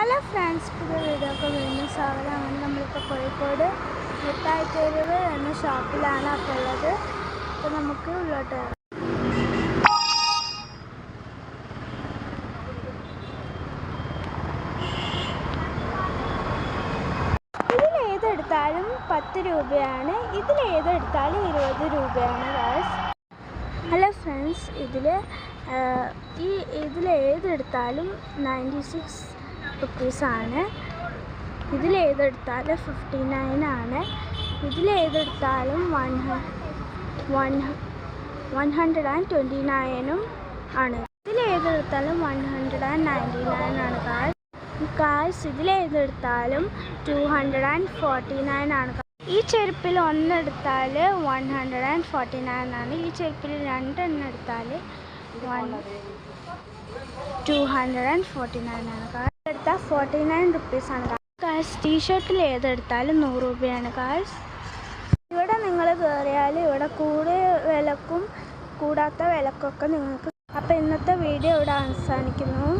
Hello friends പുതിയ വീഡിയോക്ക് വീണ്ടും സ്വാഗതം അങ്ങനെ നമ്മളിപ്പോൾ കോഴിക്കോട് മിഠായി തെരുവ് എന്ന ഷോപ്പിലാണ് അപ്പോൾ ഉള്ളത്. അപ്പോൾ നമുക്ക് ഉള്ളോട്ട് ഇതിലേതെടുത്താലും പത്ത് രൂപയാണ്. ഇതിൽ ഏതെടുത്താലും ഇരുപത് രൂപയാണ് ഗായ്സ് ഹലോ ഫ്രണ്ട്സ് ഇതിൽ ഈ ഇതിൽ ഏതെടുത്താലും നയന്റി സിക്സ് റുപ്പീസാണ്. ഇതിൽ ഫിഫ്റ്റി നയൻ ആണ് ഇതിൽ ഏതെടുത്താലും one one one hundred and twenty നയനും ആണ്. ഇതിൽ ഏതെടുത്താലും one hundred and ninety nine ആണ് കാശ് ഇതിൽ ഏതെടുത്താലും two hundred and forty nine ആണ്. ഈ ചെരുപ്പിൽ ഒന്നെടുത്താൽ one hundred and forty nine ആണ്. ഈ ചെരുപ്പിൽ രണ്ടെണ്ണം എടുത്താൽ one two hundred and forty nine ആണ് ഫോർട്ടി നയൻ റുപ്പീസ് ആണ് ടീ ടീഷർട്ടിൽ ഏതെടുത്താലും നൂറ് രൂപയാണ് കാസ് ഇവിടെ നിങ്ങൾ കയറിയാൽ ഇവിടെ കൂടിയ വിലക്കും കൂടാത്ത വിലക്കൊക്കെ നിങ്ങൾക്ക്. അപ്പോൾ ഇന്നത്തെ വീഡിയോ ഇവിടെ അവസാനിക്കുന്നു.